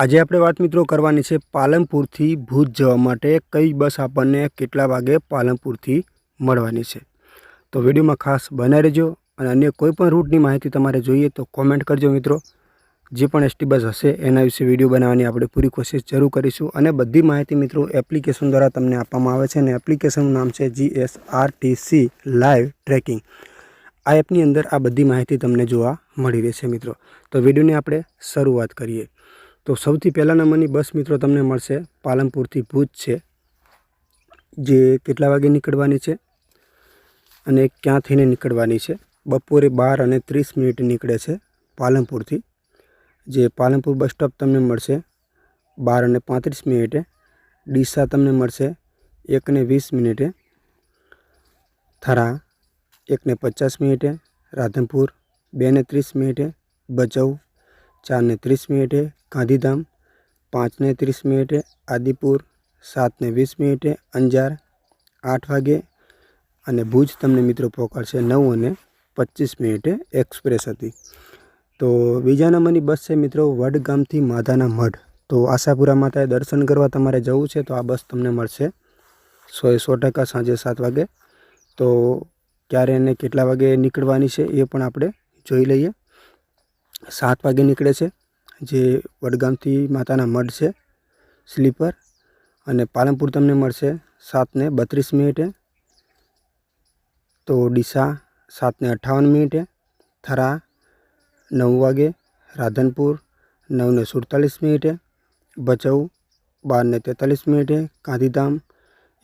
આજે આપણે વાત મિત્રો કરવાની છે પાલનપુરથી ભુજ જવા માટે કઈ બસ આપણને કેટલા વાગે પાલનપુરથી મળવાની છે. તો વિડીયોમાં ખાસ બનાવી રહેજો અને અન્ય કોઈ પણ રૂટની માહિતી તમારે જોઈએ તો કોમેન્ટ કરજો મિત્રો. જે પણ એસટી બસ હશે એના વિશે વીડિયો બનાવવાની આપણે પૂરી કોશિશ જરૂર કરીશું અને બધી માહિતી મિત્રો એપ્લિકેશન દ્વારા તમને આપવામાં આવે છે અને એપ્લિકેશનનું નામ છે G S R T C live tracking આ એપની અંદર આ બધી માહિતી તમને જોવા મળી રહેશે મિત્રો. તો વિડીયોની આપણે શરૂઆત કરીએ. તો સૌથી પહેલા નંબરની બસ મિત્રો તમને મળશે. પાલનપુરથી ભુજ છે, જે કેટલા વાગે નીકળવાની છે અને ક્યાં થઈને નીકળવાની છે. બપોરે બાર અને ત્રીસ મિનિટ નીકળે છે પાલનપુરથી, જે પાલનપુર બસ સ્ટોપ તમને મળશે બાર અને પાંત્રીસ મિનિટે, ડીસા તમને મળશે એકને વીસ મિનિટે, થરા એકને પચાસ મિનિટે, રાધનપુર બેને ત્રીસ મિનિટે ભચાઉ ચારને ત્રીસ મિનિટે ગાંધીધામ, પાંચને ત્રીસ મિનિટે આદિપુર, સાતને વીસ મિનિટે અંજાર, આઠ વાગે અને ભુજ તમને મિત્રો પહોંચાડશે નવ અને પચીસ મિનિટે એક્સપ્રેસ હતી. તો બીજા નંબરની બસ છે મિત્રો વડગામથી માધાના મઢ. તો આશાપુરા માતાએ દર્શન કરવા તમારે જવું છે તો આ બસ તમને મળશે. સો એ સો ટકા સાંજે સાત વાગે. તો ક્યારે અને કેટલા વાગે નીકળવાની છે એ પણ આપણે જોઈ લઈએ. સાત વાગે નીકળે છે, જે વડગામથી માતાના મઢ છે, સ્લીપર અને પાલનપુર તમને મળશે સાતને બત્રીસ મિનિટે. તો ડીસા સાતને અઠ્ઠાવન મિનિટે, થરા નવ વાગે, રાધનપુર નવને સુડતાલીસ મિનિટે ભચૌ બારને તેતાલીસ મિનિટે, ગાંધીધામ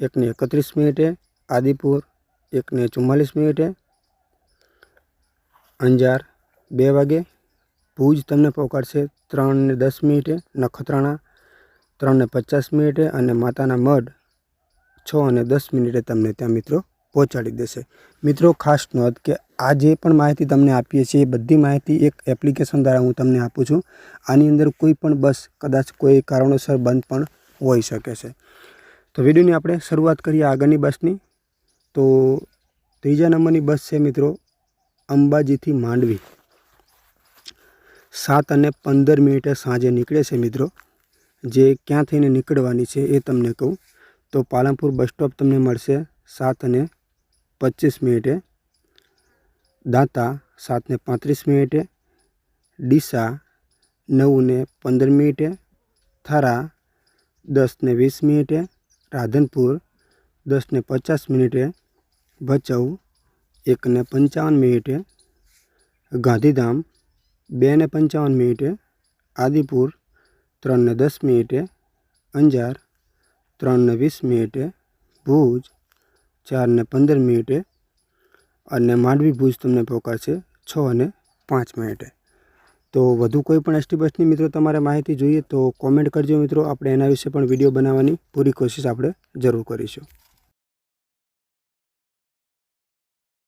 એકને એકત્રીસ મિનિટે, આદિપુર એકને ચુમ્માલીસ મિનિટે. અંજાર બે વાગે ભુજ તમને પહોંચાડશે ત્રણને દસ મિનિટે, નખત્રાણા ત્રણને પચાસ મિનિટે અને માતાના મઢ છ અને દસ મિનિટે તમને ત્યાં મિત્રો પહોંચાડી દેશે. મિત્રો, ખાસ નોંધ કે આ જે પણ માહિતી તમને આપીએ છીએ, એ બધી માહિતી એક એપ્લિકેશન દ્વારા હું તમને આપું છું. આની અંદર કોઈ પણ બસ, કદાચ કોઈ કારણોસર બંધ પણ હોઈ શકે છે. તો વિડીયોની આપણે શરૂઆત કરીએ આગળની બસની. તો ત્રીજા નંબરની બસ છે મિત્રો, અંબાજીથી માંડવી. સાત અને પંદર મિનિટે સાંજે નીકળે છે મિત્રો. જે ક્યાં થઈને નીકળવાની છે એ તમને કહું. તો પાલનપુર બસ સ્ટોપ તમને મળશે સાત અને પચીસ મિનિટે. દાંતા સાતને પાંત્રીસ મિનિટે. ડીસા નવને પંદર મિનિટે. થરા દસને વીસ મિનિટે. રાધનપુર દસને પચાસ મિનિટે. ભચાઉ એકને પંચાવન મિનિટે. ગાંધીધામ બેને પંચાવન મિનિટે, આદિપુર ત્રણને દસ મિનિટે, અંજાર ત્રણને વીસ મિનિટે, ભુજ ચારને પંદર મિનિટે અને માંડવી ભુજ તમને પહોંચાડશે છ અને પાંચ મિનિટે. તો વધુ કોઈ પણ એસટી બસની મિત્રો તમારે માહિતી જોઈએ તો કોમેન્ટ કરજો મિત્રો. આપણે એના વિશે પણ વીડિયો બનાવવાની પૂરી કોશિશ આપણે જરૂર કરીશું.